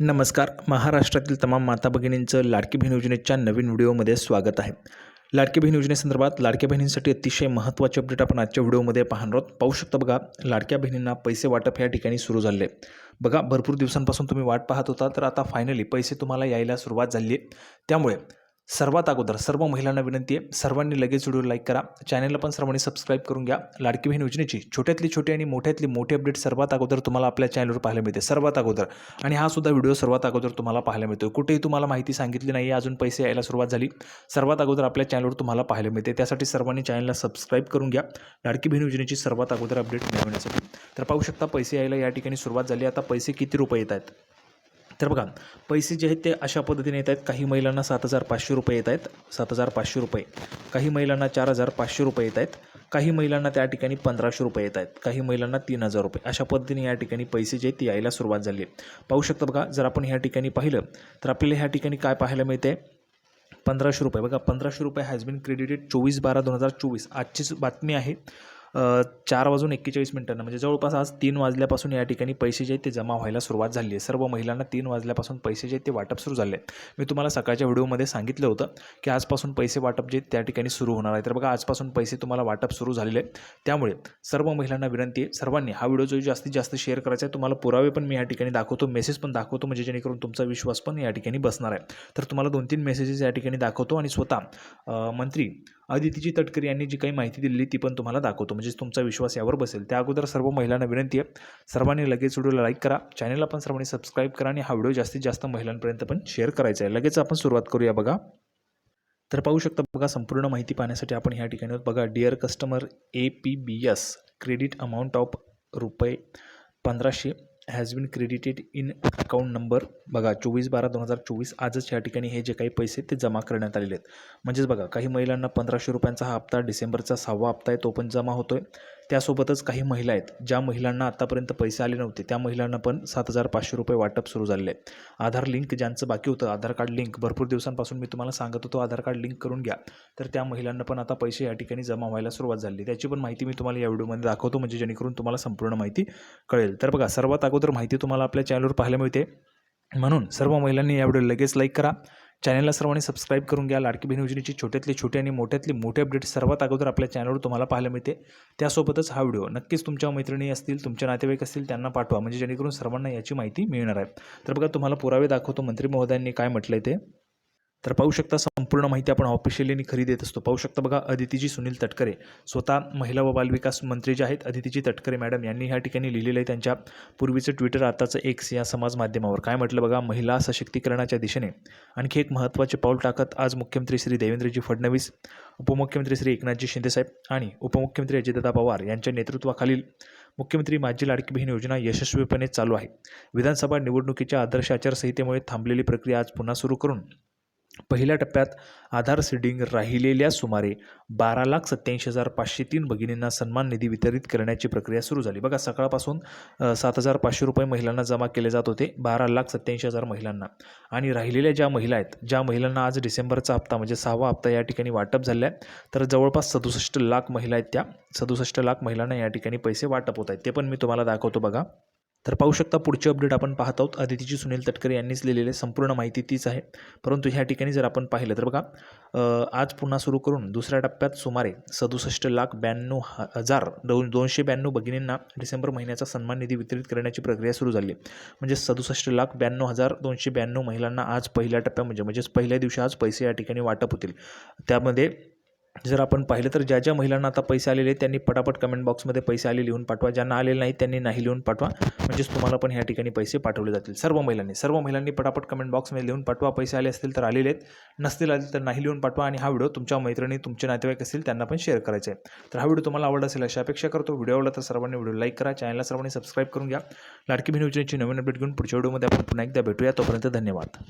नमस्कार. महाराष्ट्रातील तमाम माता भगिनींचं लाडकी बहीण योजनेच्या नवीन व्हिडिओमध्ये स्वागत आहे. लाडकी बहीण योजनेसंदर्भात लाडक्या बहिणींसाठी अतिशय महत्त्वाचे अपडेट आपण आजच्या व्हिडिओमध्ये पाहणार आहोत. पाहू शकता बघा लाडक्या बहिणींना पैसे वाटप या ठिकाणी सुरू झाले. बघा भरपूर दिवसांपासून तुम्ही वाट पाहत होता तर आता फायनली पैसे तुम्हाला यायला सुरुवात झाली आहे. त्यामुळे सर्वात अगोदर सर्व महिलांना विनंती आहे सर्वांनी लगेच व्हिडिओ लाईक करा. चॅनलला पण सर्वांनी सबस्क्राईब करून घ्या. लाडकी बहीण योजनेची छोट्यातली छोटी आणि मोठ्यातली मोठी अपडेट सर्वात अगोदर तुम्हाला आपल्या चॅनलवर पाहायला मिळते. सर्वात अगोदर. आणि हा सुद्धा व्हिडिओ सर्वात अगोदर तुम्हाला पाहायला मिळतो कुठेही तुम्हाला माहिती सांगितली नाही अजून पैसे यायला सुरुवात झाली. सर्वात अगोदर आपल्या चॅनलवर तुम्हाला पाहायला मिळते. त्यासाठी सर्वांनी चॅनलला सबस्क्राईब करून घ्या. लाडकी बहीण योजनेची सर्वात अगोदर अपडेट मिळवण्यासाठी. तर पाहू शकता पैसे यायला या ठिकाणी सुरुवात झाली. आता पैसे किती रुपये येत आहेत? तर बघा पैसे जे आहेत ते अशा पद्धतीने येत आहेत. काही महिलांना सात हजार पाचशे रुपये येत आहेत. सात हजार पाचशे रुपये. काही महिलांना चार हजार पाचशे रुपये येत आहेत. काही महिलांना त्या ठिकाणी पंधराशे रुपये येत आहेत. काही महिलांना तीन हजार रुपये. अशा पद्धतीने या ठिकाणी पैसे जे आहेत ते यायला सुरुवात झाली आहे. पाहू शकता बघा जर आपण ह्या ठिकाणी पाहिलं तर आपल्याला ह्या ठिकाणी काय पाहायला मिळते पंधराशे रुपये. बघा पंधराशे रुपये हॅज बिन क्रेडिटेड चोवीस बारा दोन हजार चोवीस. आजचीच बातमी आहे. चार वाजून एक्केचाळीस मिनिटांना म्हणजे जवळपास आज तीन वाजल्यापासून या ठिकाणी पैसे जे आहेत ते जमा व्हायला सुरुवात झाली आहे. सर्व महिलांना तीन वाजल्यापासून पैसे जे आहेत ते वाटप सुरू झाले आहेत. मी तुम्हाला सकाळच्या व्हिडिओमध्ये सांगितलं होतं की आजपासून पैसे वाटप जे त्या ठिकाणी सुरू होणार आहे. तर बघा आजपासून पैसे तुम्हाला वाटप सुरू झालेले आहे त्यामुळे सर्व महिलांना विनंती आहे सर्वांनी हा व्हिडिओ जो जास्तीत जास्त शेअर करायचा आहे तुम्हाला पुरावे पण मी या ठिकाणी दाखवतो मेसेज पण दाखवतो म्हणजे जेणेकरून तुमचा विश्वास पण या ठिकाणी बसणार आहे. तर तुम्हाला दोन तीन मेसेजेस या ठिकाणी दाखवतो आणि स्वतः मंत्री अदितीजी तटकरे यांनी जी काही माहिती दिलेली ती पण तुम्हाला दाखवतो. म्हणजेच तुमचा विश्वास यावर बसेल. त्या अगोदर सर्व महिलांना विनंती आहे. सर्वांनी लगेच व्हिडिओला लाईक करा. चॅनलला पण सर्वांनी सबस्क्राईब करा आणि हा व्हिडिओ जास्तीत जास्त महिलांपर्यंत पण शेअर करायचा आहे. लगेच आपण सुरुवात करूया बघा. तर पाहू शकता बघा संपूर्ण माहिती पाहण्यासाठी आपण ह्या ठिकाणी बघा dear customer A P B S credit amount of रुपये पंधराशे. Has been credited in account number बघा चोवीस बारा दोन हजार चोवीस आजच या ठिकाणी हे जे काही पैसे ते जमा करण्यात आलेले आहेत. म्हणजेच बघा काही महिलांना पंधराशे रुपयांचा हा हप्ता डिसेंबरचा सहावा हप्ता आहे तो पण जमा होतो आहे त्यासोबतच काही महिला आहेत ज्या महिलांना आतापर्यंत पैसे आले नव्हते. त्या महिलांना पण सात हजार पाचशे रुपये वाटप सुरू झालेलं आहे आधार लिंक ज्यांचं बाकी होतं आधार कार्ड लिंक भरपूर दिवसांपासून मी तुम्हाला सांगत होतो आधार कार्ड लिंक करून घ्या. तर त्या महिलांना पण आता पैसे या ठिकाणी जमा व्हायला सुरुवात झाली. त्याची पण माहिती मी तुम्हाला या व्हिडिओमध्ये दाखवतो म्हणजे जेणेकरून तुम्हाला संपूर्ण माहिती कळेल. तर बघा सर्वात अगोदर माहिती तुम्हाला आपल्या चॅनलवर पाहायला मिळते. म्हणून सर्व महिलांनी या व्हिडिओ लगेच लाईक करा. चॅनलला सर्वांनी सबस्क्राईब करून घ्या. लाडकी बहीण योजनेची छोट्यातली छोटी आणि मोठ्यातली मोठे अपडेट सर्वात अगोदर आपल्या चॅनलवर तुम्हाला पाहायला मिळते. त्यासोबतच हा व्हिडिओ नक्कीच तुमच्या मैत्रिणी असतील तुमचे नातेवाईक असतील त्यांना पाठवा. म्हणजे जेणेकरून सर्वांना याची माहिती मिळणार आहे. तर बघा तुम्हाला पुरावे दाखवतो मंत्री महोदयांनी काय म्हटलं आहे ते. तर पाहू शकता संपूर्ण माहिती आपण ऑफिशियली खरी देत असतो. पाहू शकता बघा अदितीजी सुनील तटकरे स्वतः महिला व बालविकास मंत्री जे आहेत अदितीजी तटकरे मॅडम यांनी ह्या ठिकाणी लिहिलेलं आहे त्यांच्या पूर्वीचं ट्विटर आताचं एक्स या समाज माध्यमावर. काय म्हटलं बघा महिला सशक्तीकरणाच्या दिशेने आणखी एक महत्त्वाचे पाऊल टाकत आज मुख्यमंत्री श्री देवेंद्रजी फडणवीस उपमुख्यमंत्री श्री एकनाथजी शिंदेसाहेब आणि उपमुख्यमंत्री अजितदादा पवार यांच्या नेतृत्वाखालील मुख्यमंत्री माझी लाडकी बहीण योजना यशस्वीपणे चालू आहे. विधानसभा निवडणुकीच्या आदर्श आचारसंहितेमुळे थांबलेली प्रक्रिया आज पुन्हा सुरू करून पहिल्या टप्प्यात आधार सीडिंग राहिलेल्या सुमारे बारा लाख सत्याऐंशी हजार पाचशे तीन भगिनींना सन्मान निधी वितरित करण्याची प्रक्रिया सुरू झाली. बघा सकाळपासून सात हजार पाचशे रुपये महिलांना जमा केले जात होते बारा लाख सत्याऐंशी हजार महिलांना. आणि राहिलेल्या ज्या महिला आहेत ज्या महिलांना आज डिसेंबरचा हप्ता म्हणजे सहावा हप्ता या ठिकाणी वाटप झाला आहे तर जवळपास सदुसष्ट लाख महिला आहेत त्या. सदुसष्ट लाख महिलांना या ठिकाणी पैसे वाटप होत आहेत. ते पण मी तुम्हाला दाखवतो बघा. तर पाहू शकता पुढचे अपडेट आपण पाहत आहोत. अदितीची सुनील तटकरे यांनीच लिहिलेले संपूर्ण माहिती तीच आहे. परंतु ह्या ठिकाणी जर आपण पाहिलं तर बघा आज पुन्हा सुरू करून दुसऱ्या टप्प्यात सुमारे सदुसष्ट लाख ब्याण्णव हजार दोन दोनशे ब्याण्णव भगिनींना डिसेंबर महिन्याचा सन्मान निधी वितरित करण्याची प्रक्रिया सुरू झाली. आहे. म्हणजे सदुसष्ट लाख ब्याण्णव हजार दोनशे ब्याण्णव महिलांना आज पहिल्या टप्प्या म्हणजे म्हणजेच पहिल्या दिवशी आज पैसे या ठिकाणी वाटप होतील. त्यामध्ये जर आपण पाहिलं तर ज्या ज्या महिलांना आता पैसे आलेले आहेत त्यांनी पटापट कमेंट बॉक्समध्ये पैसे आले लिहून पाठवा. ज्यांना आलेले नाहीत त्यांनी नाही लिहून पाठवा. म्हणजेच तुम्हाला पण ह्या ठिकाणी पैसे पाठवले जातील. सर्व महिलांनी सर्व महिलांनी पटापट कमेंट बॉक्समध्ये लिहून पाठवा. पैसे आले असतील तर आलेले आहेत. नसतील आले तर नाही लिहून पाठवा. आणि हा व्हिडिओ तुमच्या मैत्रिणी तुमचे नातेवाईक असतील त्यांना पण शेअर करायचा आहे. तर हा व्हिडिओ तुम्हाला आवडला असेल अशी अपेक्षा करतो. व्हिडिओ आवडला तर सर्वांनी व्हिडिओ लाईक करा. चॅनलला सर्वांनी सबस्क्राईब करून घ्या. लाडकी बहीण योजनेची नवीन अपडेट घेऊन पुढच्या व्हिडिओमध्ये आपण पुन्हा एकदा भेटूया. तोपर्यंत धन्यवाद.